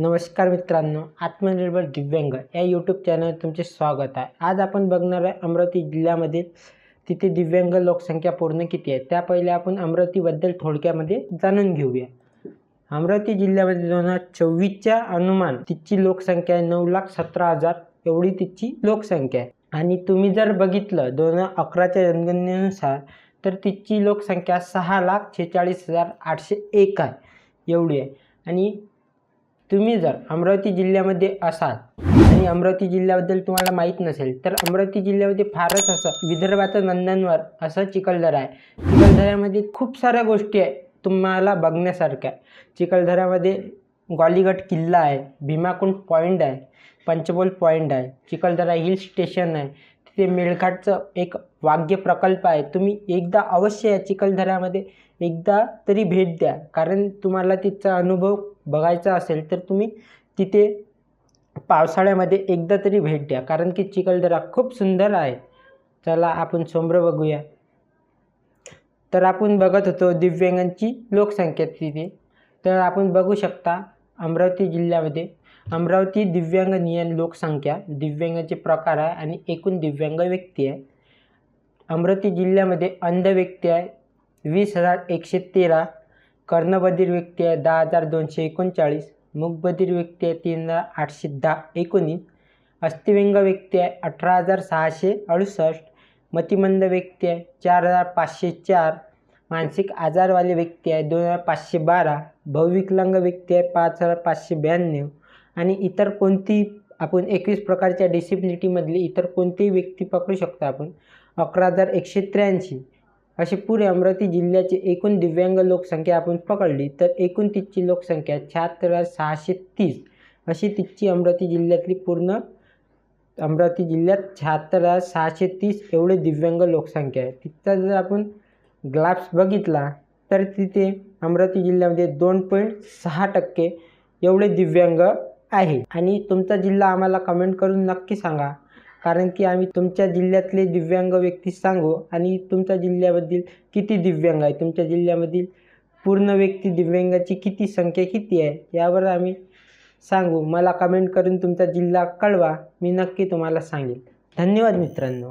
नमस्कार मित्रांनो आत्मनिर्भर दिव्यांग या यूट्यूब चॅनल तुमचे स्वागत आहे. आज आपण बघणार आहे अमरावती जिल्ह्यामध्ये तिथे दिव्यांग लोकसंख्या पूर्ण किती आहे? त्या पहिले आपण अमरावतीबद्दल थोडक्यामध्ये जाणून घेऊया. अमरावती जिल्ह्यामध्ये दोन हजार चोवीसच्या अनुमान तिची लोकसंख्या आहे नऊ लाख सतरा हजार एवढी तिची लोकसंख्या आहे. आणि तुम्ही जर बघितलं दोन हजार अकराच्या जनगणनेनुसार तर तिची लोकसंख्या सहा लाख छेचाळीस हजार आठशे एक आहे एवढी आहे. आणि तुम्ही जर अमरावती जिल्ह्यामध्ये असाल आणि अमरावती जिल्ह्याबद्दल तुम्हाला माहीत नसेल तर अमरावती जिल्ह्यामध्ये फारच असं विदर्भाचं नंदनवर असं चिखलदरा आहे. चिखलदऱ्यामध्ये खूप साऱ्या गोष्टी आहे तुम्हाला बघण्यासारख्या. चिखलदऱ्यामध्ये ग्वालीगड किल्ला आहे भीमाकुंड पॉईंट आहे पंचबोल पॉईंट आहे चिखलदरा हिल स्टेशन आहे ते मेळघाटचं एक वाग्य प्रकल्प आहे. तुम्ही एकदा अवश्य या चिखलदऱ्यामध्ये एकदा तरी भेट द्या. कारण तुम्हाला तिथचा अनुभव बघायचा असेल तर तुम्ही तिथे पावसाळ्यामध्ये एकदा तरी भेट द्या. कारण की चिखलदरा खूप सुंदर आहे. चला आपण सोमरं बघूया. तर आपण बघत होतो दिव्यांगांची लोकसंख्या तिथे. तर आपण बघू शकता अमरावती जिल्ह्यामध्ये अमरावती दिव्यांग नियन लोकसंख्या दिव्यांगाचे प्रकार आहे आणि एकूण दिव्यांग व्यक्ती आहे. अमरावती जिल्ह्यामध्ये अंध व्यक्ती आहे वीस हजार एकशे तेरा कर्णबधीर व्यक्ती आहे दहा हजार दोनशे एकोणचाळीस मुखबधीर व्यक्ती आहे तीन हजार आठशे दहा एकोणीस अस्थिव्यंग व्यक्ती आहे अठरा हजार सहाशे अडुसष्ट मतिमंद व्यक्ती आहे चार हजार पाचशे चार मानसिक आजारवाले व्यक्ती आहे दोन हजार पाचशे बारा भविकलांग व्यक्ती आहे पाच हजार पाचशे ब्याण्णव आणि इतर कोणती आपण एकवीस प्रकारच्या डिसिबिलिटीमधली इतर कोणतीही व्यक्ती पकडू शकतो आपण. अकरा हजार एकशे त्र्याऐंशी. अशी पुरे अमरावती जिल्ह्याची एकूण दिव्यांग लोकसंख्या आपण पकडली तर एकूण तिची लोकसंख्या शहात्तर हजार सहाशे तीस. अशी तिची अमरावती जिल्ह्यातली पूर्ण अमरावती जिल्ह्यात शहात्तर हजार सहाशे तीस एवढे दिव्यांग लोकसंख्या आहे. तिथं जर आपण ग्लाब्स बघितला तर तिथे अमरावती जिल्ह्यामध्ये दोन पॉईंट सहा टक्के एवढे दिव्यांग आहे. आणि तुमचा जिल्हा आम्हाला कमेंट करून नक्की सांगा. कारण की आम्ही तुमच्या जिल्ह्यातले दिव्यांग व्यक्ती सांगू आणि तुमच्या जिल्ह्यामधील किती दिव्यांग आहे? तुमच्या जिल्ह्यामधील पूर्ण व्यक्ती दिव्यांगाची किती संख्या किती आहे? यावर आम्ही सांगू. मला कमेंट करून तुमचा जिल्हा कळवा. मी नक्की तुम्हाला सांगेल. धन्यवाद मित्रांनो.